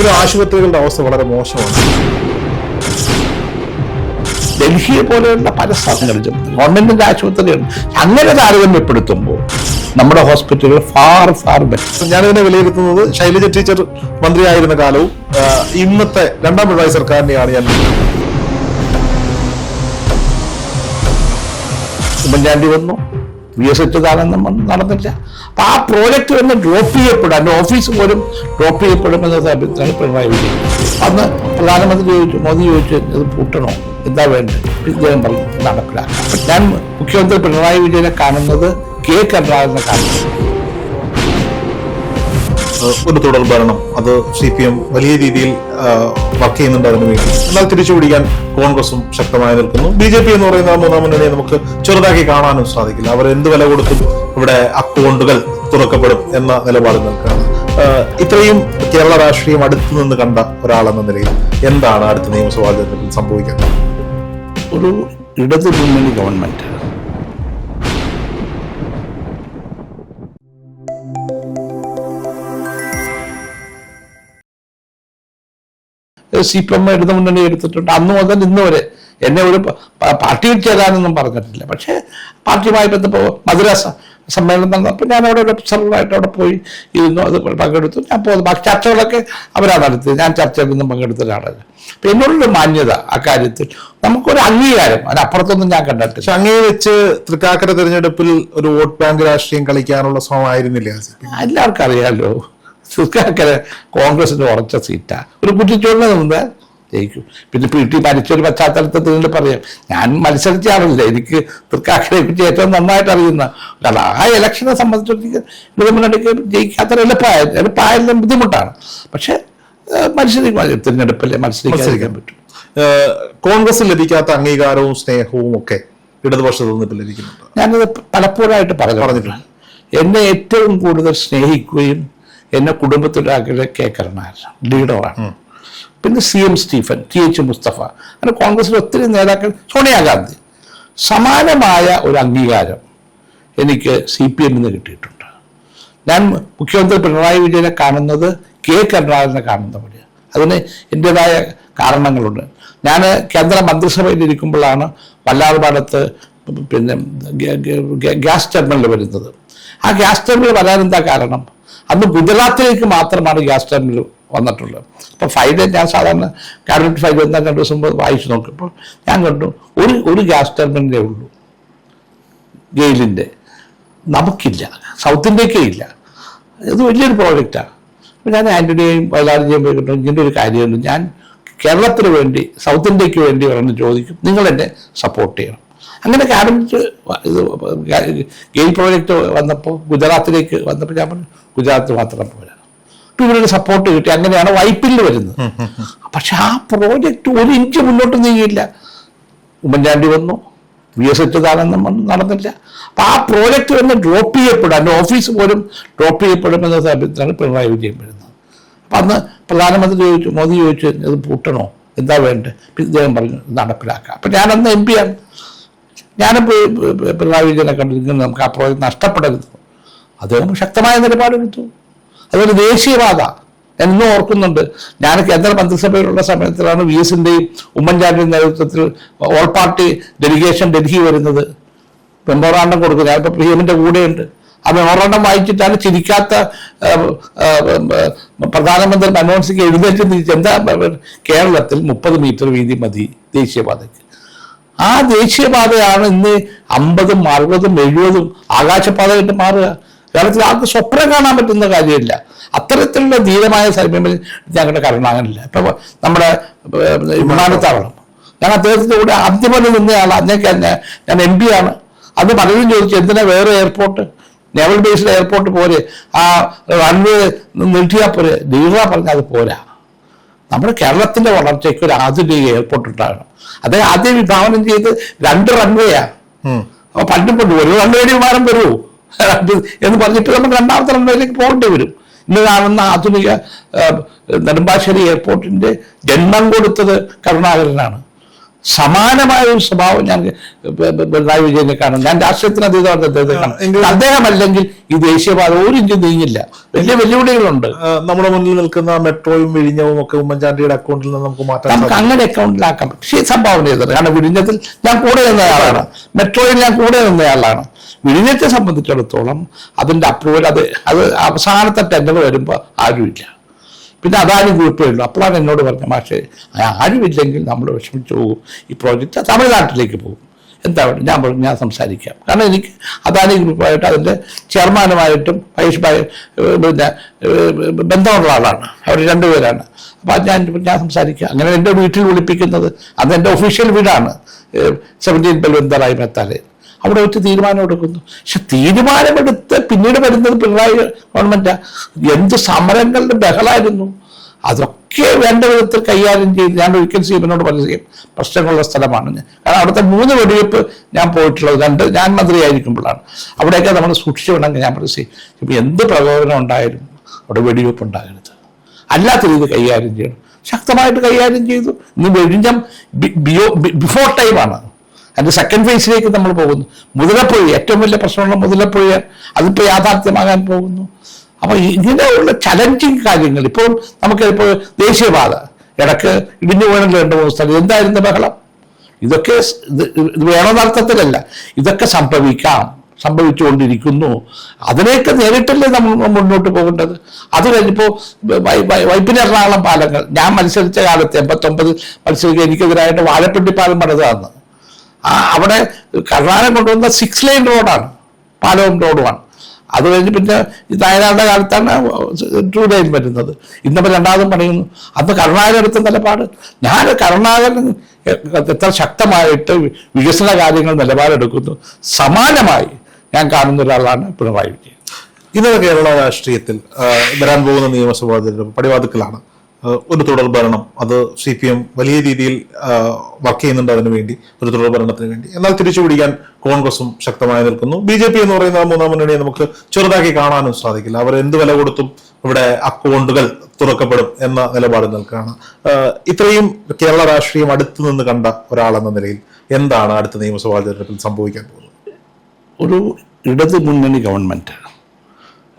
ഇവിടെ ആശുപത്രികളുടെ അവസ്ഥ വളരെ മോശമാണ്. ഡൽഹിയെ പോലെയുള്ള പല സ്ഥലങ്ങളിലും ഗവൺമെന്റിന്റെ ആശുപത്രികളുണ്ട് അങ്ങനെ താരതമ്യപ്പെടുത്തുമ്പോൾ നമ്മുടെ ഹോസ്പിറ്റലുകൾ ഫാർ ഫാർ ബെറ്റർ. ഞാനിതിനെ വിലയിരുത്തുന്നത് ശൈലജ ടീച്ചർ മന്ത്രിയായിരുന്ന കാലവും ഇന്നത്തെ രണ്ടാം പിണറായി സർക്കാരിനെയാണ് ഞാൻ ഉമ്മൻചാണ്ടി വന്നു. വി എസ് എറ്റുകാലൊന്നും വന്നു നടന്നില്ല. അപ്പൊ ആ പ്രോജക്റ്റ് ഒന്ന് ഡ്രോപ്പ് ചെയ്യപ്പെടും അതിന്റെ ഓഫീസ് പോലും ഡ്രോപ്പ് ചെയ്യപ്പെടുമെന്ന അഭിപ്രായം പിണറായി വിജയൻ. അന്ന് പ്രധാനമന്ത്രി ചോദിച്ചു മോദി ചോദിച്ചു ഇത് പൂട്ടണോ? എന്താ വേണ്ടത്? ഇദ്ദേഹം പറഞ്ഞു നടപ്പിലാക്കാം. ഞാൻ മുഖ്യമന്ത്രി പിണറായി വിജയനെ കാണുന്നത് കെ കരുണാകരനെ കാണുന്നത്. ഒരു തുടർ ഭരണം അത് സി പി എം വലിയ രീതിയിൽ വർക്ക് ചെയ്യുന്നുണ്ട് അതിനു വേണ്ടി. എന്നാൽ തിരിച്ചു പിടിക്കാൻ കോൺഗ്രസും ശക്തമായി നിൽക്കുന്നു. ബി ജെ പി എന്ന് പറയുന്ന മൂന്നാം മുന്നണിയെ നമുക്ക് ചെറുതാക്കി കാണാനും സാധിക്കില്ല. അവർ എന്ത് വില കൊടുത്തും ഇവിടെ അക്കൗണ്ടുകൾ തുറക്കപ്പെടും എന്ന നിലപാട് നിൽക്കുകയാണ്. ഇത്രയും കേരള രാഷ്ട്രീയം അടുത്തു നിന്ന് കണ്ട ഒരാളെന്ന നിലയിൽ എന്താണ് അടുത്ത നിയമസഭാ തെരഞ്ഞെടുപ്പിൽ സംഭവിക്കുന്നത് ഒരു ഇടതു മുന്നണി ഗവൺമെന്റ് സി പി എം ഇടതു മുന്നണി എടുത്തിട്ടുണ്ട്. അന്ന് മുതൽ ഇന്ന് വരെ എന്നെ ഒരു പാർട്ടിയിൽ ചേരാനൊന്നും പറഞ്ഞിട്ടില്ല. പക്ഷേ പാർട്ടിയുമായി ബന്ധപ്പെട്ട് മധുര സമ്മേളനം നടന്നപ്പോൾ ഞാൻ അവിടെ ഒരു ഒബ്സർവറായിട്ട് അവിടെ പോയി ഇരുന്നു. അത് പങ്കെടുത്തു. ഞാൻ പോകുന്നു ബാക്കി ചർച്ചകളൊക്കെ അവരാണ് നടത്തിയത്. ഞാൻ ചർച്ചയിലൊന്നും പങ്കെടുത്ത ഒരാളല്ല. അപ്പം എന്നോടൊരു മാന്യത അക്കാര്യത്തിൽ നമുക്കൊരു അംഗീകാരം. അതിനപ്പുറത്തൊന്നും ഞാൻ കണ്ടിട്ടില്ല. പക്ഷെ അങ്ങേ വെച്ച് തൃക്കാക്കര തിരഞ്ഞെടുപ്പിൽ ഒരു വോട്ട് ബാങ്ക് രാഷ്ട്രീയം കളിക്കാനുള്ള ശ്രമമായിരുന്നില്ല? എല്ലാവർക്കും അറിയാമല്ലോ സുഖാക്കര കോൺഗ്രസിന്റെ ഉറച്ച സീറ്റാ. ഒരു കുറ്റിച്ചോളിനെ നിന്ന് ജയിക്കും. പിന്നെ പി ടി മരിച്ചൊരു പശ്ചാത്തലത്തിൽ തന്നെ പറയാം. ഞാൻ മത്സരിച്ചാണല്ലോ. എനിക്ക് തൃക്കാക്കരയെ കുറിച്ച് ഏറ്റവും നന്നായിട്ട് അറിയുന്ന കാരണം ആ ഇലക്ഷനെ സംബന്ധിച്ചിടത്തോളം ജയിക്കാത്ത എളുപ്പമായ എളുപ്പമായാലും ബുദ്ധിമുട്ടാണ്. പക്ഷേ മത്സരിക്കും തിരഞ്ഞെടുപ്പല്ലേ മത്സരിക്കാൻ പറ്റും. കോൺഗ്രസ് ലഭിക്കാത്ത അംഗീകാരവും സ്നേഹവും ഒക്കെ ഇടതുപക്ഷത്തു നിന്ന് ലഭിക്കുന്നു ലഭിക്കുന്നുണ്ട്? ഞാനത് പലപ്പോഴായിട്ട് പറഞ്ഞു പറഞ്ഞിട്ടുണ്ട്. എന്നെ ഏറ്റവും കൂടുതൽ സ്നേഹിക്കുകയും എന്നെ കുടുംബത്തിലാക്കിയത് കെ കരുണാകരൻ ലീഡറാണ്. പിന്നെ C M Stephen T H Mustafa. അങ്ങനെ കോൺഗ്രസിലെ ഒത്തിരി നേതാക്കൾ സോണിയാഗാന്ധി സമാനമായ ഒരു അംഗീകാരം എനിക്ക് സി പി എമ്മിൽ നിന്ന് കിട്ടിയിട്ടുണ്ട്. ഞാൻ മുഖ്യമന്ത്രി പിണറായി വിജയനെ കാണുന്നത് കെ കരുണാകരനെ കാണുന്ന പോലെ. അതിന് എന്റെതായ കാരണങ്ങളുണ്ട്. ഞാൻ കേന്ദ്ര മന്ത്രിസഭയിൽ ഇരിക്കുമ്പോഴാണ് വല്ലാർപാടത്ത് പിന്നെ ഗ്യാസ് ടെർമിനൽ വരുന്നത്. ആ ഗ്യാസ് ടെർമിനൽ വരാൻ എന്താ കാരണം? അന്ന് ഗുജറാത്തിലേക്ക് മാത്രമാണ് ഗ്യാസ് ടെർമിനൽ വന്നിട്ടുള്ളത്. അപ്പോൾ ഫൈവ് ഞാൻ സാധാരണ കാബിനറ്റ് ഫൈവ് എന്നാൽ രണ്ട് ദിവസം വായിച്ചു നോക്കിയപ്പോൾ ഞാൻ കണ്ടു ഒരു ഒരു ഗ്യാസ് ടെർമിനലേ ഉള്ളൂ. ഗെയിലിന്റെ നമുക്കില്ല. സൗത്ത് ഇന്ത്യക്കേ ഇല്ല. ഇത് വലിയൊരു പ്രോജക്റ്റാണ് ഞാൻ ആന്റണിയെയും വയലാറിനെയും പോയി കണ്ടു. ഇങ്ങനെ ഒരു കാര്യമുണ്ട് ഞാൻ കേരളത്തിന് വേണ്ടി സൗത്ത് ഇന്ത്യയ്ക്ക് വേണ്ടി വരണം ചോദിക്കും. നിങ്ങൾ എന്നെ സപ്പോർട്ട് ചെയ്യണം. അങ്ങനെ ആരംഭിച്ച് ഇത് ഗെയിൽ പ്രോജക്റ്റ് വന്നപ്പോൾ ഗുജറാത്തിലേക്ക് വന്നപ്പോൾ ഞാൻ പറഞ്ഞു ഗുജറാത്ത് മാത്രം പോരാ. ഇവരുടെ സപ്പോർട്ട് കിട്ടി. അങ്ങനെയാണ് വൈപ്പിൽ വരുന്നത്. പക്ഷെ ആ പ്രോജക്റ്റ് ഒരു ഇഞ്ച് മുന്നോട്ട് നീങ്ങിയില്ല. ഉമ്മൻചാണ്ടി വന്നു. വി എസ് എച്ച് വന്നു നടന്നില്ല. അപ്പം ആ പ്രോജക്റ്റ് വന്ന് ഡ്രോപ്പ് ചെയ്യപ്പെടും. എന്റെ ഓഫീസ് പോലും ഡ്രോപ്പ് ചെയ്യപ്പെടുമെന്ന സമയത്താണ് പിണറായി വിജയൻ വരുന്നത്. അപ്പം അന്ന് പ്രധാനമന്ത്രി ചോദിച്ചു മോദി ചോദിച്ചു ഇത് പൂട്ടണോ? എന്താ വേണ്ടത്? ഇദ്ദേഹം പറഞ്ഞു നടപ്പിലാക്കുക അപ്പം ഞാനന്ന് എം പിയാണ് ഞാനും പി- പി- പിണറായി വിജയനെ കണ്ടിരിക്കുന്നത് നമുക്ക് ആ പ്രോജക്റ്റ് നഷ്ടപ്പെടരുത്. അദ്ദേഹം ശക്തമായ നിലപാടെടുത്തു അതൊരു ദേശീയപാത ഞാൻ ഇന്നും ഓർക്കുന്നുണ്ട്. ഞാൻ കേന്ദ്ര മന്ത്രിസഭയിലുള്ള സമയത്തിലാണ് വി എസിന്റെയും ഉമ്മൻചാണ്ടിയുടെ നേതൃത്വത്തിൽ ഓൾ പാർട്ടി ഡെലിഗേഷൻ ഡൽഹി വരുന്നത്. മെമ്മോറാണ്ടം കൊടുക്കുന്നത്. ഞാനിപ്പോൾ പി എമ്മിന്റെ കൂടെയുണ്ട്. ആ മെമ്മോറാണ്ടം വായിച്ചിട്ടാണ് ചിരിക്കാത്ത പ്രധാനമന്ത്രി മൻമോഹൻ സിംഗ് എഴുന്നേറ്റ് എന്താ കേരളത്തിൽ മുപ്പത് മീറ്റർ വീതി മതി ദേശീയപാതയ്ക്ക്. ആ ദേശീയപാതയാണ് ഇന്ന് അമ്പതും അറുപതും എഴുപതും ആകാശപാതയായിട്ട് മാറുക. കേരളത്തിൽ ആർക്ക് സ്വപ്നം കാണാൻ പറ്റുന്ന കാര്യമില്ല. അത്തരത്തിലുള്ള ധീരമായ സമീപനം ഞങ്ങളുടെ കരുണാകനില്ല ഇപ്പൊ നമ്മുടെ വിമാനത്താവളം. ഞാൻ അദ്ദേഹത്തിന്റെ കൂടെ ആദ്യമേ നിന്നയാൾ അന്നേക്ക് തന്നെ ഞാൻ എം പി ആണ്. അത് പലരും ചോദിച്ചു എന്തിനാ വേറെ എയർപോർട്ട്? നേവൽ ബേസ്ഡ് എയർപോർട്ട് പോരെ. ആ റൺവേ നീട്ടിയാൽ പോരെ. ദീർഘ പറഞ്ഞാൽ അത് പോരാ. നമ്മുടെ കേരളത്തിന്റെ വളർച്ചയ്ക്ക് ഒരു ആധുനിക എയർപോർട്ട് ഉണ്ടാകണം. അദ്ദേഹം ആദ്യം വിഭാവനം ചെയ്ത് രണ്ട് റൺവേയാ അപ്പൊ പണ്ടും പണ്ട് ഒരു റൺവേയുടെ വിമാനം വരൂ. എന്ന് പറഞ്ഞിട്ട് നമ്മൾ രണ്ടാമത്തെ റൺവേയിലേക്ക് പോകേണ്ടി വരും. ഇന്ന് കാണുന്ന ആധുനിക നെടുമ്പാശ്ശേരി എയർപോർട്ടിന്റെ ജന്മം കൊടുത്തത് കരുണാകരനാണ്. സമാനമായ ഒരു സ്വഭാവം ഞാൻ പിണറായി വിജയനെ കാണും ഞാൻ രാഷ്ട്രീയത്തിന് അതീതമാണ് അദ്ദേഹത്തെ അദ്ദേഹം അല്ലെങ്കിൽ ഈ ദേശീയപാത ഒരു ഇഞ്ച് നീങ്ങില്ല. വലിയ വെല്ലുവിളികളുണ്ട്. നമ്മുടെ മുന്നിൽ നിൽക്കുന്ന മെട്രോയും വിഴിഞ്ഞവും ഒക്കെ ഉമ്മൻചാണ്ടിയുടെ അക്കൗണ്ടിൽ നിന്ന് നമുക്ക് മാറ്റാം നമുക്ക് അങ്ങനെ അക്കൗണ്ടിലാക്കാം. പക്ഷേ സംഭാവന ചെയ്തത് കാരണം വിഴിഞ്ഞത്തിൽ ഞാൻ കൂടെ നിന്നയാളാണ് മെട്രോയിൽ ഞാൻ കൂടെ നിന്നയാളാണ് വിഴിഞ്ഞത്തെ സംബന്ധിച്ചിടത്തോളം അതിന്റെ അപ്രൂവൽ അത് അത് അവസാനത്തെ ടെൻഡർ വരുമ്പോൾ ആരുമില്ല. പിന്നെ അദാനി ഗ്രൂപ്പേ അപ്പോഴാണ് എന്നോട് പറഞ്ഞ മാഷേ ആരുമില്ലെങ്കിൽ നമ്മൾ വിഷമിച്ചു പോകും. ഈ പ്രോജക്റ്റ് തമിഴ്നാട്ടിലേക്ക് പോകും. എന്താ ഞാൻ പറഞ്ഞു ഞാൻ സംസാരിക്കാം. കാരണം എനിക്ക് അദാനി ഗ്രൂപ്പായിട്ട് അതിന്റെ ചെയർമാനുമായിട്ടും ഭായ് പിന്നെ ബന്ധമുള്ള ആളാണ്. അവർ രണ്ടുപേരാണ്. അപ്പോൾ ഞാൻ ഞാൻ സംസാരിക്കാം. അങ്ങനെ എന്റെ വീട്ടിൽ വിളിപ്പിക്കുന്നത് അത് എന്റെ ഒഫീഷ്യൽ വീടാണ് സെവന്റീൻ ബൽവന്തറായി മെത്താലെ. അവിടെ വെച്ച് തീരുമാനം എടുക്കുന്നു. പക്ഷെ തീരുമാനമെടുത്ത് പിന്നീട് വരുന്നത് പിണറായി ഗവൺമെന്റ്. എന്ത് സമരങ്ങളുടെ ബഹളായിരുന്നു. അതൊക്കെ വേണ്ട വിധത്തിൽ കൈകാര്യം ചെയ്ത് ഞാൻ ഒരിക്കൽ സീമനോട് പറഞ്ഞു പ്രശ്നങ്ങളുള്ള സ്ഥലമാണ് കാരണം അവിടുത്തെ മൂന്ന് വെടിവെപ്പ് ഞാൻ പോയിട്ടുള്ളത് രണ്ട് ഞാൻ മന്ത്രിയായിരിക്കുമ്പോഴാണ്. അവിടെയൊക്കെ നമ്മൾ സൂക്ഷിച്ചു വേണമെങ്കിൽ ഞാൻ "സി, ഇപ്പൊ എന്ത് പ്രകോപനം ഉണ്ടായാലും അവിടെ വെടിവെപ്പ് ഉണ്ടാകരുത്. അല്ലാത്ത രീതി കൈകാര്യം ചെയ്യണം. ശക്തമായിട്ട് കൈകാര്യം ചെയ്തു. ഇന്ന് വെടിഞ്ഞം ബിഫോർ ടൈമാണ് അതിന്റെ സെക്കൻഡ് ഫേസിലേക്ക് നമ്മൾ പോകുന്നു. മുതലപ്പുഴ ഏറ്റവും വലിയ പ്രശ്നമുള്ള മുതലപ്പുഴ അതിപ്പോൾ യാഥാർത്ഥ്യമാകാൻ പോകുന്നു. അപ്പോൾ ഇങ്ങനെയുള്ള ചലഞ്ചിങ് കാര്യങ്ങൾ ഇപ്പോൾ നമുക്ക് ഇപ്പോൾ ദേശീയപാത ഇടയ്ക്ക് ഇടിഞ്ഞു വീണല്ലോ രണ്ട് മൂന്ന് സ്ഥലം. എന്തായിരുന്നു ബഹളം? ഇതൊക്കെ ഇത് വേണമെന്നർത്ഥത്തിലല്ല ഇതൊക്കെ സംഭവിക്കാം സംഭവിച്ചുകൊണ്ടിരിക്കുന്നു. അതിനെയൊക്കെ നേരിട്ടല്ലേ നമ്മൾ മുന്നോട്ട് പോകേണ്ടത്. അത് കഴിഞ്ഞപ്പോൾ വൈപ്പിന് എറണാകുളം പാലങ്ങൾ. ഞാൻ മത്സരിച്ച കാലത്ത് എൺപത്തൊമ്പത് മത്സരിക്കുക എനിക്കെതിരായിട്ട് വാഴപ്പെട്ടി പാലം പണിതാണ് ആ അവിടെ കർണാടകം കൊണ്ടുവന്ന സിക്സ് ലൈൻ റോഡാണ് പാലവും റോഡുമാണ് അത് കഴിഞ്ഞ് പിന്നെ ഈ വയനാടിന്റെ കാലത്താണ് ടു ലൈൻ വരുന്നത്. ഇന്നിപ്പോൾ രണ്ടാമതും പണിയുന്നു. അന്ന് കർണാടക എടുത്ത നിലപാട് ഞാൻ കർണാടകൻ എത്ര ശക്തമായിട്ട് വികസന കാര്യങ്ങൾ നിലപാടെടുക്കുന്നു. സമാനമായി ഞാൻ കാണുന്ന ഒരാളാണ് പിണറായി വിജയൻ. ഇന്നലെ കേരള രാഷ്ട്രീയത്തിൽ വരാൻ പോകുന്ന നിയമസഭാ തിരഞ്ഞെടുപ്പ് പടിവാതിക്കലാണ്. ഒരു തുടർ ഭരണം. അത് സി പി എം വലിയ രീതിയിൽ വർക്ക് ചെയ്യുന്നുണ്ട് അതിനു വേണ്ടി ഒരു തുടർ ഭരണത്തിന് വേണ്ടി. എന്നാൽ തിരിച്ചു പിടിക്കാൻ കോൺഗ്രസും ശക്തമായി നിൽക്കുന്നു. ബി ജെ പി എന്ന് പറയുന്ന മൂന്നാം മുന്നണിയെ നമുക്ക് ചെറുതാക്കി കാണാനും സാധിക്കില്ല. അവർ എന്ത് വില കൊടുത്തും ഇവിടെ അക്കൗണ്ടുകൾ തുറക്കപ്പെടും എന്ന നിലപാട് നിൽക്കുകയാണ്. ഇത്രയും കേരള രാഷ്ട്രീയം അടുത്തു നിന്ന് കണ്ട ഒരാളെന്ന നിലയിൽ എന്താണ് അടുത്ത നിയമസഭാ തെരഞ്ഞെടുപ്പിൽ സംഭവിക്കാൻ പോകുന്നത്? ഒരു ഇടത് മുന്നണി ഗവൺമെന്റ്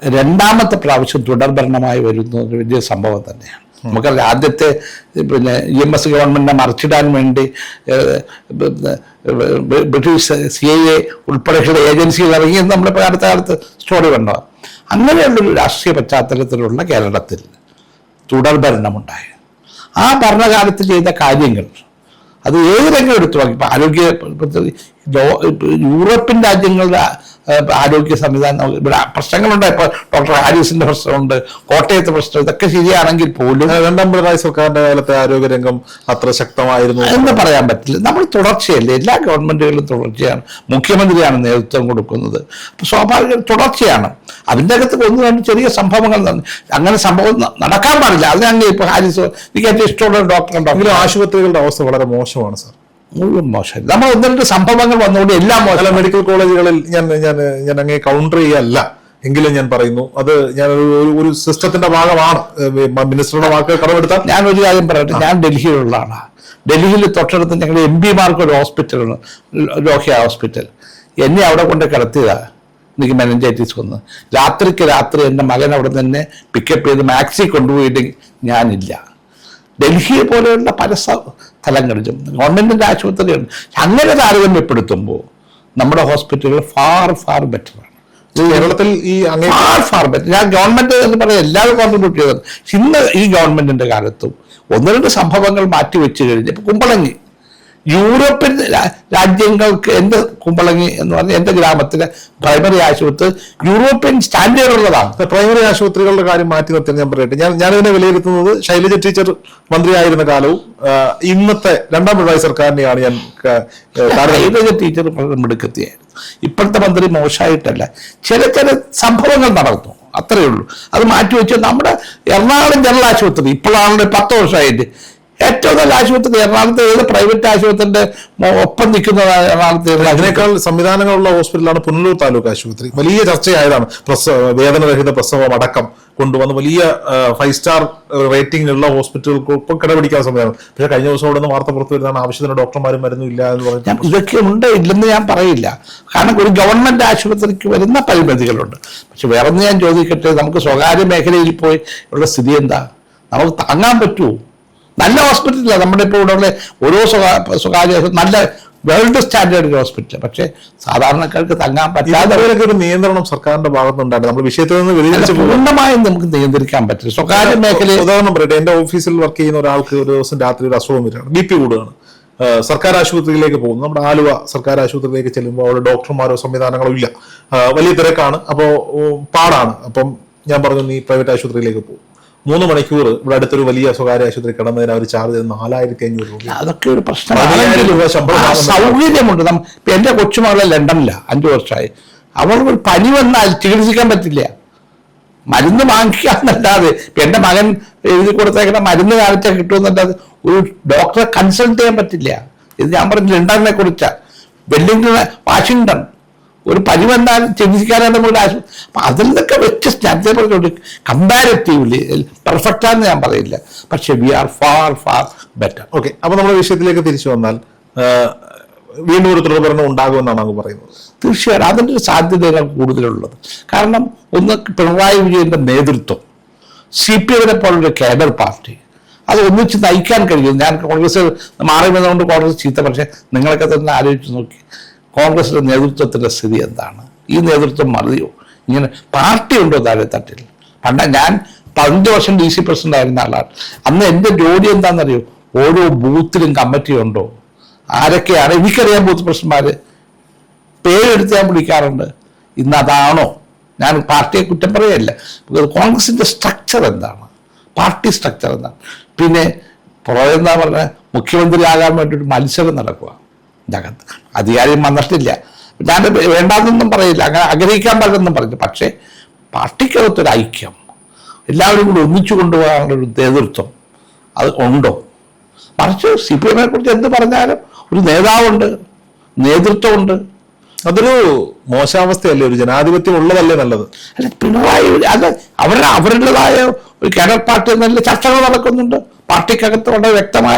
രണ്ടാമത്തെ പ്രാവശ്യം തുടർഭരണമായി വരുന്നത് ഒരു വലിയ സംഭവം തന്നെയാണ്. നമുക്കറിയാം ആദ്യത്തെ പിന്നെ ഇ എം എസ് ഗവൺമെന്റിനെ മറിച്ചിടാൻ വേണ്ടി ബ്രിട്ടീഷ് സി ഐ എ ഉൾപ്പെടെയുള്ള ഏജൻസികൾ ഇറങ്ങി ഇപ്പോൾ അടുത്ത കാലത്ത് സ്റ്റോറി കണ്ടോ അങ്ങനെയുള്ളൊരു രാഷ്ട്രീയ പശ്ചാത്തലത്തിലുള്ള കേരളത്തിൽ തുടർ ഭരണമുണ്ടായി ആ ഭരണകാലത്ത് ചെയ്ത കാര്യങ്ങൾ അത് ഏത് രംഗം എടുത്തു നോക്കി ഇപ്പം ആരോഗ്യ യൂറോപ്യൻ രാജ്യങ്ങളുടെ ആരോഗ്യ സംവിധാനം ഇവിടെ പ്രശ്നങ്ങളുണ്ട്. ഇപ്പൊ ഡോക്ടർ ഹാരിസിന്റെ പ്രശ്നമുണ്ട് കോട്ടയത്തെ പ്രശ്നം ഇതൊക്കെ ശരിയാണെങ്കിൽ പോലും രണ്ടാം പിണറായി സർക്കാരിന്റെ കാലത്തെ ആരോഗ്യരംഗം അത്ര ശക്തമായിരുന്നു. എന്ന് പറയാൻ പറ്റില്ല. നമ്മൾ തുടർച്ചയല്ലേ എല്ലാ ഗവൺമെന്റുകളും തുടർച്ചയാണ്. മുഖ്യമന്ത്രിയാണ് നേതൃത്വം കൊടുക്കുന്നത്. സ്വാഭാവിക തുടർച്ചയാണ്. അതിന്റെ അകത്ത് ഒന്ന് രണ്ട് ചെറിയ സംഭവങ്ങൾ. അങ്ങനെ സംഭവം നടക്കാൻ പാടില്ല. അത് ഞങ്ങൾ ഇപ്പൊ ഹാരിസ് എനിക്ക് ഏറ്റവും ഇഷ്ടമുള്ള ഡോക്ടർ എങ്കിലും ആശുപത്രികളുടെ അവസ്ഥ വളരെ മോശമാണ് സാർ. മുഴുവൻ മോശം നമ്മൾ ഒന്ന് രണ്ട് സംഭവങ്ങൾ വന്നുകൊണ്ട് എല്ലാ മോശം. മെഡിക്കൽ കോളേജുകളിൽ ഞാൻ ഞാൻ ഞാൻ അങ്ങനെ കൗണ്ടർ ചെയ്യല്ല. എങ്കിലും ഞാൻ പറയുന്നു അത് ഞാൻ ഒരു സിസ്റ്റത്തിന്റെ ഭാഗമാണ്. മിനിസ്റ്ററുടെ വാക്കുകൾ കടമെടുത്താൽ. ഞാൻ ഒരു കാര്യം പറയട്ടെ ഞാൻ ഡൽഹിയിലുള്ള ആളാണ് ഡൽഹിയിൽ തൊട്ടടുത്ത് ഞങ്ങളുടെ എം പിമാർക്ക് ഒരു ഹോസ്പിറ്റലാണ് ലോഹ്യ ഹോസ്പിറ്റൽ എന്നെ അവിടെ കൊണ്ട് കിടത്തിയതാ എനിക്ക് മെനഞ്ചൈറ്റിസ് വന്ന്. രാത്രിക്ക് രാത്രി എന്റെ മകൻ അവിടെ തന്നെ പിക്കപ്പ് ചെയ്ത് മാക്സി കൊണ്ടുപോയിട്ട് ഞാനില്ല. ഡൽഹിയെ പോലെയുള്ള പല സ്ഥലങ്ങളിലും ഗവൺമെന്റിന്റെ ആശുപത്രിയുണ്ട് അങ്ങനെ താരതമ്യപ്പെടുത്തുമ്പോൾ നമ്മുടെ ഹോസ്പിറ്റലുകൾ ഫാർ ഫാർ ബെറ്ററാണ്. കേരളത്തിൽ ഈ ഫാർ ഫാർ ബെറ്റർ. ഞാൻ ഗവൺമെന്റ് എന്ന് പറയാൻ എല്ലാവരും കോൺട്രിബ്യൂട്ട് ചെയ്തത്. ഇന്ന് ഈ ഗവൺമെന്റിന്റെ കാലത്തും ഒന്ന് രണ്ട് സംഭവങ്ങൾ മാറ്റി വെച്ച് കഴിഞ്ഞ് ഇപ്പൊ കുമ്പളങ്ങി. യൂറോപ്യൻ രാജ്യങ്ങൾക്ക് എന്റെ കുമ്പളങ്ങി എന്ന് പറഞ്ഞ എന്റെ ഗ്രാമത്തിലെ പ്രൈമറി ആശുപത്രി യൂറോപ്യൻ സ്റ്റാൻഡേർഡ് ഉള്ളതാണ്. പ്രൈമറി ആശുപത്രികളുടെ കാര്യം മാറ്റി നിർത്തിയാൽ ഞാൻ പറയട്ടെ. ഞാൻ ഞാനിതിനെ വിലയിരുത്തുന്നത് ശൈലജ ടീച്ചർ മന്ത്രിയായിരുന്ന കാലവും ഇന്നത്തെ രണ്ടാം പിണറായി സർക്കാരിനെയാണ് ഞാൻ പ്രൈമറി ടീച്ചർ വളരെ മിടുക്കത്തിയായിരുന്നു. ഇപ്പോഴത്തെ മന്ത്രി മോശമായിട്ടല്ല. ചില ചില സംഭവങ്ങൾ നടന്നു. അത്രയേ ഉള്ളൂ. അത് മാറ്റിവെച്ച് നമ്മുടെ എറണാകുളം ജനറൽ ആശുപത്രി ഇപ്പോഴാണ് പത്ത് വർഷമായിട്ട് ഏറ്റവും നല്ല ആശുപത്രി എറണാകുളത്തെ ഏത് പ്രൈവറ്റ് ആശുപത്രിന്റെ ഒപ്പം നിൽക്കുന്നതാണ് എറണാകുളത്തെ അതിനേക്കാൾ സംവിധാനങ്ങളുള്ള ഹോസ്പിറ്റലാണ് പുനലൂർ താലൂക്ക് ആശുപത്രി. വലിയ ചർച്ചയായതാണ്. പ്രസവ വേദനരഹിത പ്രസവം അടക്കം കൊണ്ടുവന്ന് വലിയ ഫൈവ് സ്റ്റാർ റേറ്റിംഗ് ഉള്ള ഹോസ്പിറ്റലുകൾക്ക് ഇപ്പം കിടപിടിക്കാൻ സമയമാണ് പക്ഷേ കഴിഞ്ഞ ദിവസം അവിടെ നിന്ന് വാർത്ത പുറത്തു വരുന്നതാണ് ആവശ്യത്തിന് ഡോക്ടർമാരും മരുന്നില്ല എന്ന് പറഞ്ഞു ഇതൊക്കെ ഉണ്ട് ഇല്ലെന്ന് ഞാൻ പറയില്ല. കാരണം ഒരു ഗവൺമെന്റ് ആശുപത്രിക്ക് വരുന്ന പരിമിതികളുണ്ട്. പക്ഷെ വേറെ ഞാൻ ചോദിക്കട്ടെ നമുക്ക് സ്വകാര്യ മേഖലയിൽ പോയി ഉള്ള സ്ഥിതി എന്താ? നമുക്ക് താങ്ങാൻ പറ്റുമോ? നല്ല ഹോസ്പിറ്റലാണ് നമ്മുടെ ഇപ്പോൾ ഇവിടെ ഉള്ള ഓരോ സ്വകാര്യ സ്വകാര്യ നല്ല വേൾഡ് സ്റ്റാൻഡേർഡ് ഹോസ്പിറ്റൽ പക്ഷേ സാധാരണക്കാർക്ക് തങ്ങാൻ പറ്റാതെ അതിലൊക്കെ ഒരു നിയന്ത്രണം സർക്കാരിന്റെ ഭാഗത്തുണ്ടായിരുന്നു. നമ്മൾ വിഷയത്തിൽ നിന്ന് പോകും പൂർണമായും നമുക്ക് നിയന്ത്രിക്കാൻ പറ്റില്ല. സ്വകാര്യ മേഖലയിൽ ഉദാഹരണം പറയട്ടെ. എന്റെ ഓഫീസിൽ വർക്ക് ചെയ്യുന്ന ഒരാൾക്ക് ഒരു ദിവസം രാത്രി ഒരു അസുഖം വരികയാണ്. ബി പി കൂടുകയാണ്. സർക്കാർ ആശുപത്രിയിലേക്ക് പോകുന്നു. നമ്മുടെ ആലുവ സർക്കാർ ആശുപത്രിയിലേക്ക് ചെല്ലുമ്പോൾ അവിടെ ഡോക്ടർമാരോ സംവിധാനങ്ങളോ ഇല്ല. വലിയ തിരക്കാണ്. അപ്പോൾ പാടാണ്. അപ്പം ഞാൻ പറഞ്ഞു നീ പ്രൈവറ്റ് ആശുപത്രിയിലേക്ക് പോകും മൂന്ന് മണിക്കൂർ ഇവിടെ അടുത്തൊരു വലിയ സ്വകാര്യ ആശുപത്രി കിടന്നതിന് അവർ ചാർജ് ചെയ്ത് നാലായിരത്തി അഞ്ഞൂറ് രൂപ. അതൊക്കെ ഒരു പ്രശ്നമാണ്. സൗകര്യമുണ്ട്. എന്റെ കൊച്ചുമകളെ ലണ്ടനില്ല അഞ്ചു വർഷമായി. അവൾക്ക് ഒരു പനി വന്നാൽ ചികിത്സിക്കാൻ പറ്റില്ല. മരുന്ന് വാങ്ങിക്കാന്നല്ലാതെ എന്റെ മകൻ എഴുതി കൊടുത്തേക്കുന്ന മരുന്ന് കാണിച്ചാൽ കിട്ടുമെന്നല്ലാതെ ഒരു ഡോക്ടറെ കൺസൾട്ട് ചെയ്യാൻ പറ്റില്ല. ഇത് ഞാൻ പറഞ്ഞു ലണ്ടനെ കുറിച്ചാ. വെല്ലിംഗ്ടൺ വാഷിങ്ടൺ ഒരു പനി വന്നാൽ ചികിത്സിക്കാനാണ് നമ്മളുടെ ആശുപത്രി അപ്പം അതിൽ നിന്നൊക്കെ വ്യത്യസ്ത ഞാൻ പറഞ്ഞുകൊണ്ട് കമ്പാരിറ്റീവ്ലി പെർഫെക്റ്റാന്ന് ഞാൻ പറയില്ല. പക്ഷെ we are far far better okay അപ്പം നമ്മുടെ വിഷയത്തിലേക്ക് തിരിച്ചു വന്നാൽ വീണ്ടും ഒരു തുടർഭരണം ഉണ്ടാകുമെന്നാണ് അങ്ങ് പറയുന്നത്. തീർച്ചയായും അതിന്റെ ഒരു സാധ്യതയാണ് കൂടുതലുള്ളത്. കാരണം ഒന്ന് പിണറായി വിജയന്റെ നേതൃത്വം സി പി എമ്മിനെ പോലുള്ള കേഡർ പാർട്ടി അത് ഒന്നിച്ച് നയിക്കാൻ കഴിയും. ഞാൻ കോൺഗ്രസ് മാറി വന്നതുകൊണ്ട് കോൺഗ്രസ് ചീത്ത പക്ഷേ നിങ്ങളൊക്കെ തന്നെ ആലോചിച്ച് നോക്കി. കോൺഗ്രസിന്റെ നേതൃത്വത്തിന്റെ സ്ഥിതി എന്താണ്? ഈ നേതൃത്വം മതിയോ ഇങ്ങനെ പാർട്ടി ഉണ്ടോ താഴെ തട്ടിൽ പണ്ട ഞാൻ പതിനഞ്ച് വർഷം ഡി സി പ്രസിഡന്റ് ആയിരുന്ന ആളാണ്. അന്ന് എന്റെ ജോലി എന്താണെന്നറിയോ? ഓരോ ബൂത്തിലും കമ്മിറ്റി ഉണ്ടോ? ആരൊക്കെയാണ്? എനിക്കറിയാം ബൂത്ത് പ്രസിഡന്റ്മാർ പേരെടുത്ത് ഞാൻ വിളിക്കാറുണ്ട്. ഇന്ന് അതാണോ? ഞാൻ പാർട്ടിയെ കുറ്റം പറയല്ല. കോൺഗ്രസിന്റെ സ്ട്രക്ചർ എന്താണ്? പാർട്ടി സ്ട്രക്ചർ എന്താണ്? പിന്നെ പുറമെന്താ പറഞ്ഞ മുഖ്യമന്ത്രി ആകാൻ വേണ്ടി ഒരു മത്സരം നടക്കുക ഇതിനകത്ത് അധികാരം വന്നിട്ടില്ല. ഞാൻ വേണ്ടാന്നൊന്നും പറയില്ല. അങ്ങനെ ആഗ്രഹിക്കാൻ പാടില്ലെന്നും പറഞ്ഞു. പക്ഷേ പാർട്ടിക്കകത്തൊരു ഐക്യം എല്ലാവരും കൂടി ഒന്നിച്ചു കൊണ്ടുപോകാനുള്ള ഒരു നേതൃത്വം അത് ഉണ്ടോ? മറിച്ച് സി പി എമ്മിനെ കുറിച്ച് എന്ത് പറഞ്ഞാലും ഒരു നേതാവുണ്ട് നേതൃത്വമുണ്ട്. അതൊരു മോശാവസ്ഥയല്ലേ? ഒരു ജനാധിപത്യം ഉള്ളതല്ലേ നല്ലത്? അല്ല പിണറായി അത് അവരുടെ അവരുടേതായ ഒരു കേഡർ പാർട്ടി നല്ല ചർച്ചകൾ നടക്കുന്നുണ്ട്. പാർട്ടിക്കകത്ത് വളരെ വ്യക്തമായ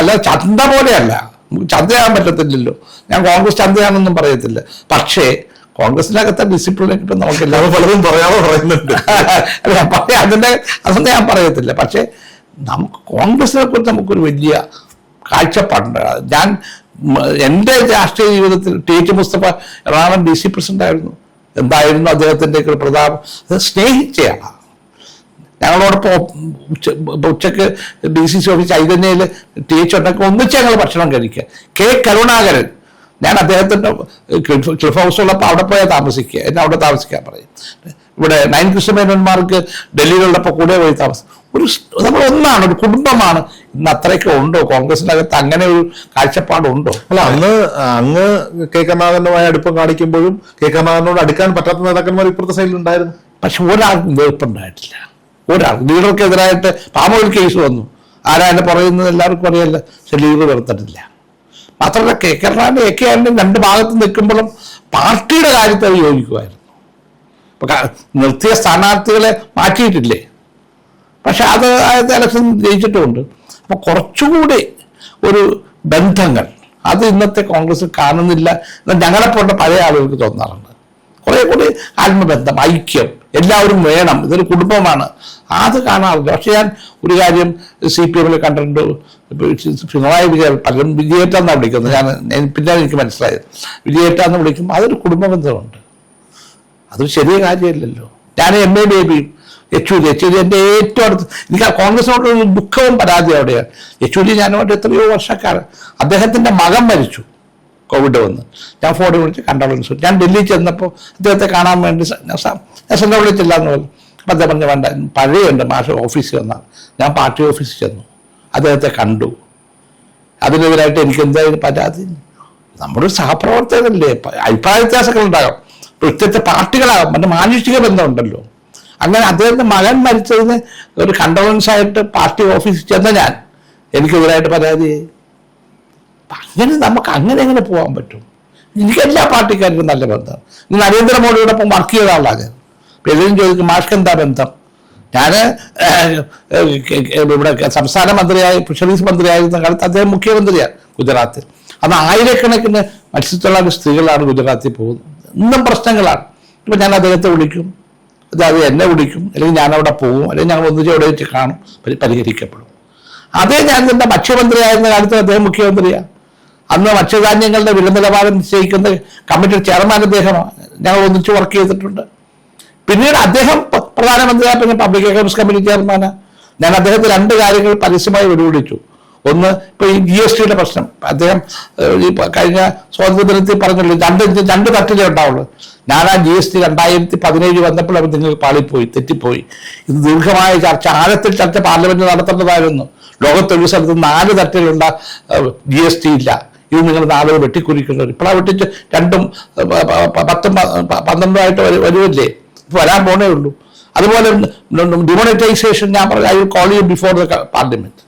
അല്ല ചന്ത പോലെയല്ല. നമുക്ക് ചെയ്യാൻ പറ്റത്തില്ലല്ലോ. ഞാൻ കോൺഗ്രസ് ചന്തയാണെന്നും പറയത്തില്ല. പക്ഷേ കോൺഗ്രസിനകത്തെ ഡിസിപ്ലിനെ കിട്ടും നമുക്കില്ല. എല്ലാവരും പലതും പറയാതെ പറയുന്നുണ്ട്. അല്ല പറയാ അതിന്റെ അതൊന്നും ഞാൻ പറയത്തില്ല. പക്ഷേ നമുക്ക് കോൺഗ്രസിനെ കുറിച്ച് നമുക്കൊരു വലിയ കാഴ്ചപ്പാടുണ്ട്. ഞാൻ എന്റെ രാഷ്ട്രീയ ജീവിതത്തിൽ T H Mustafa Ernakulam D C president ആയിരുന്നു എന്തായിരുന്നു അദ്ദേഹത്തിന്റെ ഒക്കെ ഒരു പ്രതാപം. അത് സ്നേഹിച്ചയാണ് ഞങ്ങളോടൊപ്പം ഉച്ച ഉച്ചയ്ക്ക് ഡി സി സി ഓഫീസ് ചൈതന്യയിൽ ടി എച്ച് ഉണ്ടൊക്കെ ഒന്നിച്ച് ഞങ്ങൾ ഭക്ഷണം കഴിക്കുക. കെ കരുണാകരൻ ഞാൻ അദ്ദേഹത്തിന്റെ ക്ലിഫ് ഹൗസ് ഉള്ളപ്പോൾ അവിടെ പോയാൽ താമസിക്കുക. എന്നെ അവിടെ താമസിക്കാൻ പറയും. ഇവിടെ നയൻ കൃഷ്ണമേനന്മാർക്ക് ഡൽഹിയിലുള്ളപ്പോൾ കൂടെ പോയി താമസം ഒരു നമ്മൾ ഒന്നാണ് ഒരു കുടുംബമാണ്. ഇന്ന് അത്രയൊക്കെ ഉണ്ടോ? കോൺഗ്രസിനകത്ത് അങ്ങനെ ഒരു കാഴ്ചപ്പാടുണ്ടോ അല്ല അന്ന് അങ്ങ് കെ കരുണാകരനുമായി അടുപ്പം കാണിക്കുമ്പോഴും കെ കരുണാകരനോട് അടുക്കാൻ പറ്റാത്ത നേതാക്കന്മാർ ഇപ്പുറത്തെ സൈഡിൽ ഉണ്ടായിരുന്നു പക്ഷെ ഒരാൾക്കും വെറുപ്പുണ്ടായിട്ടില്ല. ഒരാൾ ലീഡർക്കെതിരായിട്ട് പാമോയിൽ കേസ് വന്നു. ആരാ എന്നെ പറയുന്നത് എല്ലാവർക്കും അറിയാല്ല പക്ഷെ ലീഡർ വെറുത്തിട്ടില്ല. മാത്രമല്ല K Karunakaran A K Antony രണ്ട് ഭാഗത്ത് നിൽക്കുമ്പോഴും പാർട്ടിയുടെ കാര്യത്തിൽ അത് യോജിക്കുമായിരുന്നു. നിർത്തിയ സ്ഥാനാർത്ഥികളെ മാറ്റിയിട്ടില്ലേ? പക്ഷെ അത് ഇലക്ഷൻ ജയിച്ചിട്ടുമുണ്ട്. അപ്പോൾ കുറച്ചുകൂടി ഒരു ബന്ധങ്ങൾ അത് ഇന്നത്തെ കോൺഗ്രസ് കാണുന്നില്ല. എന്ന് ഞങ്ങളെപ്പോലുള്ള പഴയ ആളുകൾക്ക് തോന്നാറുണ്ട്. കുറെ കൂടി ആത്മബന്ധം ഐക്യം എല്ലാവരും വേണം. ഇതൊരു കുടുംബമാണ്. അത് കാണാറില്ല പക്ഷെ ഞാൻ ഒരു കാര്യം സി പി എമ്മിൽ കണ്ടിട്ടുണ്ട്. പിണറായി വിജയൻ പലരും വിജയേറ്റാന്നാണ് വിളിക്കുന്നത്. ഞാൻ പിന്നെ എനിക്ക് മനസ്സിലായത്. വിജയേറ്റാന്ന് വിളിക്കുമ്പോൾ അതൊരു കുടുംബ ബന്ധമുണ്ട് അതൊരു ചെറിയ കാര്യമല്ലല്ലോ. ഞാൻ എം എ ബേബിയും യെച്ചൂരി. യെച്ചൂരി എന്റെ ഏറ്റവും അടുത്ത് എനിക്ക് ആ കോൺഗ്രസിനോട് ദുഃഖവും പരാതി അവിടെയാണ്. യെച്ചൂരി ഞാനുമായിട്ട് എത്രയോ വർഷക്കാരൻ അദ്ദേഹത്തിന്റെ മകൻ മരിച്ചു. കോവിഡ് വന്ന്. ഞാൻ ഫോണിൽ വിളിച്ച് കണ്ടോളൻസ് ഞാൻ ഡൽഹിയിൽ ചെന്നപ്പോൾ അദ്ദേഹത്തെ കാണാൻ വേണ്ടി ഞാൻ സ്വന്തം വിളിച്ചില്ല എന്ന് പറഞ്ഞു. അപ്പം അദ്ദേഹം പറഞ്ഞു വേണ്ട പഴയ എന്റെ മാഷ ഓഫീസിൽ വന്നാൽ ഞാൻ പാർട്ടി ഓഫീസിൽ ചെന്നു. അദ്ദേഹത്തെ കണ്ടു. അതിനെതിരായിട്ട് എനിക്ക് എന്തായാലും പരാതി? നമ്മുടെ സഹപ്രവർത്തകരല്ലേ? അഭിപ്രായ വ്യത്യാസങ്ങൾ ഉണ്ടാകാം. വ്യത്യസ്ത പാർട്ടികളാകാം. മറ്റേ മാനുഷിക ബന്ധമുണ്ടല്ലോ. അങ്ങനെ അദ്ദേഹത്തിന്റെ മകൻ മരിച്ചതിന് ഒരു കണ്ടോളൻസ് ആയിട്ട് പാർട്ടി ഓഫീസിൽ ചെന്ന ഞാൻ. എനിക്കെതിരായിട്ട് പരാതി? അങ്ങനെ നമുക്ക് അങ്ങനെ എങ്ങനെ പോകാൻ പറ്റും? എനിക്ക് എല്ലാ പാർട്ടിക്കാർക്കും നല്ല ബന്ധം. നരേന്ദ്രമോദിയോടൊപ്പം വർക്ക് ചെയ്ത ആളാണ്. ഞാൻ എല്ലാവരും ചോദിക്കും മാഷ്ക്ക് എന്താ ബന്ധം? ഞാൻ ഇവിടെ സംസ്ഥാന മന്ത്രിയായി ഫിഷറീസ് മന്ത്രിയായിരുന്ന കാലത്ത് അദ്ദേഹം മുഖ്യമന്ത്രിയാണ് ഗുജറാത്തിൽ. അത് ആയിരക്കണക്കിന് മത്സ്യത്തൊഴിലാളി സ്ത്രീകളാണ് ഗുജറാത്തിൽ പോകുന്നത്. ഇന്നും പ്രശ്നങ്ങളാണ്. ഇപ്പം ഞാൻ അദ്ദേഹത്തെ വിളിക്കും. അത് അത് എന്നെ വിളിക്കും. അല്ലെങ്കിൽ ഞാൻ അവിടെ പോകും അല്ലെങ്കിൽ ഞങ്ങൾ ഒന്നിച്ച് അവിടെ വെച്ച് കാണും. പരി- പരിഹരിക്കപ്പെടും. അതേ ഞാൻ എന്റെ ഭക്ഷ്യമന്ത്രിയായിരുന്ന കാലത്ത് അദ്ദേഹം മുഖ്യമന്ത്രിയാണ് അന്ന് ഭക്ഷ്യധാന്യങ്ങളുടെ വില നിശ്ചയിക്കുന്ന കമ്മിറ്റി ചെയർമാൻ അദ്ദേഹമാണ് ഞങ്ങൾ ഒന്നിച്ച് വർക്ക് ചെയ്തിട്ടുണ്ട്. പിന്നീട് അദ്ദേഹം പ്രധാനമന്ത്രിയായ പിന്നെ പബ്ലിക് അക്കൗണ്ട്സ് കമ്മിറ്റി ചെയർമാനാണ് ഞാൻ അദ്ദേഹത്തെ രണ്ട് കാര്യങ്ങൾ പരസ്യമായി വെല്ലുവിളിച്ചു. ഒന്ന് ഇപ്പൊ ഈ ജി എസ് ടിയുടെ പ്രശ്നം. അദ്ദേഹം ഈ കഴിഞ്ഞ സ്വാതന്ത്ര്യദിനത്തിൽ പറഞ്ഞല്ലോ രണ്ട് രണ്ട് തട്ടിലേ ഉണ്ടാവുള്ളൂ. ഞാൻ ആ ജി എസ് ടി രണ്ടായിരത്തി പതിനേഴ് വന്നപ്പോൾ അവർ നിങ്ങൾ പാളിപ്പോയി തെറ്റിപ്പോയി. ഇത് ദീർഘമായ ചർച്ച ആഴത്തിൽ ചർച്ച പാർലമെന്റ് നടത്തേണ്ടതായിരുന്നു. ലോകത്തൊരു സ്ഥലത്ത് നാല് തട്ടിലുള്ള ജി എസ് ടി ഇല്ല. ഇത് നിങ്ങൾ നാളെ വെട്ടിക്കുറിക്കുന്നത് ഇപ്പോഴാ വെട്ടിച്ച് രണ്ടും പത്തും പന്ത്രണ്ടായിട്ട് വരുമല്ലേ ഇപ്പൊ വരാൻ പോണേ ഉള്ളൂ. അതുപോലെ ഡിമോണിറ്റൈസേഷൻ ഞാൻ പറഞ്ഞു I will call you before the parliament